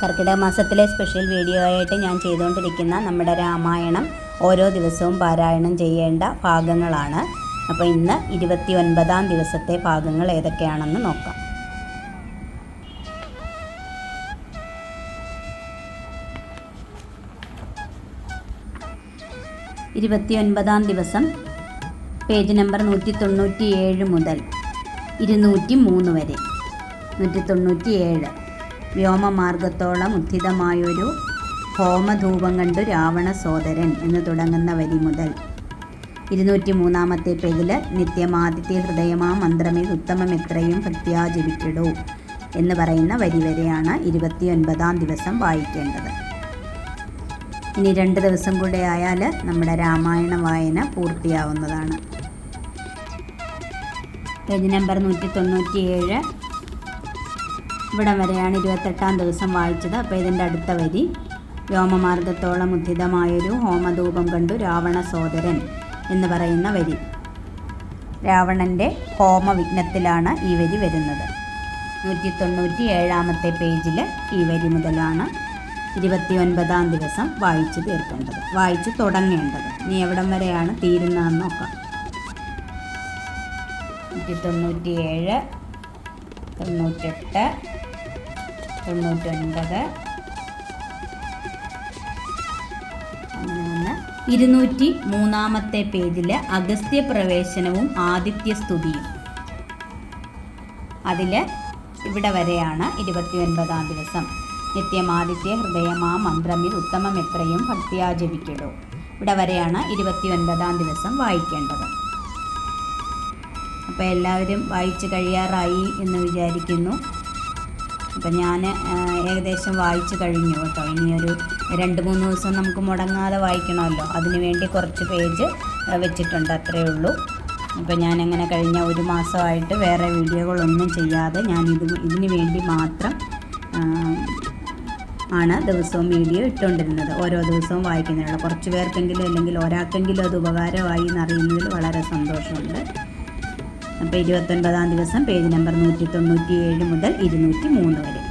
കർക്കിടക മാസത്തിലെ special video ആയിട്ട് ഞാൻ ചെയ്തുകൊണ്ടിരിക്കുന്ന നമ്മുടെ രാമായണം ഓരോ ദിവസവും പാരായണം ചെയ്യേണ്ട ഭാഗങ്ങളാണ്. അപ്പോൾ ഇന്ന് ഇരുപത്തി ഒൻപതാം ദിവസത്തെ ഭാഗങ്ങൾ ഏതൊക്കെയാണെന്ന് നോക്കാം. ഇരുപത്തി ഒൻപതാം ദിവസം പേജ് നമ്പർ നൂറ്റി തൊണ്ണൂറ്റി ഏഴ് മുതൽ ഇരുന്നൂറ്റി മൂന്ന് വരെ. നൂറ്റി തൊണ്ണൂറ്റി ഏഴ് വ്യോമമാർഗത്തോളം ഉദ്ധിതമായൊരു ഹോമധൂപം കണ്ടു രാവണ സോദരൻ എന്ന് തുടങ്ങുന്ന വരി മുതൽ. ഇരുന്നൂറ്റി മൂന്നാമത്തെ പേജിൽ നിത്യമാദിത്യ ഹൃദയമാ മന്ത്രമേ ഉത്തമം എത്രയും ഭക്തിയാ എന്ന് പറയുന്ന വരി വരെയാണ് ഇരുപത്തി ഒൻപതാം ദിവസം വായിക്കേണ്ടത്. ഇനി രണ്ട് ദിവസം കൂടെ ആയാൽ നമ്മുടെ രാമായണ വായന പൂർത്തിയാവുന്നതാണ്. പേജ് നമ്പർ നൂറ്റി തൊണ്ണൂറ്റി ഏഴ് ഇവിടം വരെയാണ് ഇരുപത്തെട്ടാം ദിവസം വായിച്ചത്. അപ്പോൾ ഇതിന്റെ അടുത്ത വരി വ്യോമമാർഗത്തോളം ഉദ്ധിതമായൊരു ഹോമധൂപം കണ്ടു രാവണ സോദരൻ എന്ന് പറയുന്ന വരി. രാവണന്റെ ഹോമവിഘ്നത്തിലാണ് ഈ വരി വരുന്നത്. നൂറ്റി തൊണ്ണൂറ്റി ഏഴാമത്തെ പേജിൽ ഈ വരി മുതലാണ് ഇരുപത്തി ഒൻപതാം ദിവസം വായിച്ച് തീർക്കേണ്ടത്. വായിച്ച് തുടങ്ങേണ്ടത്. നീ എവിടം വരെയാണ് തീരുന്നതെന്ന് നോക്കാം. നൂറ്റി തൊണ്ണൂറ്റി ഏഴ് തൊണ്ണൂറ്റെട്ട് തൊണ്ണൂറ്റൊൻപത് ഇരുന്നൂറ്റി മൂന്നാമത്തെ പേജിൽ അഗസ്ത്യ പ്രവേശനവും ആദിത്യ സ്തുതിയും. അതിൽ ഇവിടെ വരെയാണ് ഇരുപത്തി ഒൻപതാം ദിവസം നിത്യമാദിത്യ ഹൃദയമാ മന്ത്രമിൽ ഉത്തമം എത്രയും ഭക്തിയാ ജപിക്കിടൂ ഇവിടെ വരെയാണ് ഇരുപത്തി ഒൻപതാം ദിവസം വായിക്കേണ്ടത്. അപ്പോൾ എല്ലാവരും വായിച്ചു കഴിയാറായി എന്ന് വിചാരിക്കുന്നു. അപ്പം ഞാൻ ഏകദേശം വായിച്ചു കഴിഞ്ഞു കേട്ടോ. ഒരു രണ്ട് മൂന്ന് ദിവസം നമുക്ക് മുടങ്ങാതെ വായിക്കണമല്ലോ. അതിന് വേണ്ടി കുറച്ച് പേജ് വെച്ചിട്ടുണ്ട് അത്രയേ ഉള്ളൂ. അപ്പോൾ ഞാനങ്ങനെ കഴിഞ്ഞ ഒരു മാസമായിട്ട് വേറെ വീഡിയോകളൊന്നും ചെയ്യാതെ ഞാൻ ഇത് ഇതിന് വേണ്ടി മാത്രം ആണ് ദിവസവും വീഡിയോ ഇട്ടുകൊണ്ടിരുന്നത്. ഓരോ ദിവസവും വായിക്കുന്നതിനുള്ള. കുറച്ച് പേർക്കെങ്കിലും അല്ലെങ്കിൽ ഒരാൾക്കെങ്കിലും അത് ഉപകാരമായി എന്നറിയുന്നതിൽ വളരെ സന്തോഷമുണ്ട്. അപ്പോൾ ഇരുപത്തൊൻപതാം ദിവസം പേജ് നമ്പർ നൂറ്റി തൊണ്ണൂറ്റി ഏഴ് മുതൽ ഇരുന്നൂറ്റി മൂന്ന് വരെ.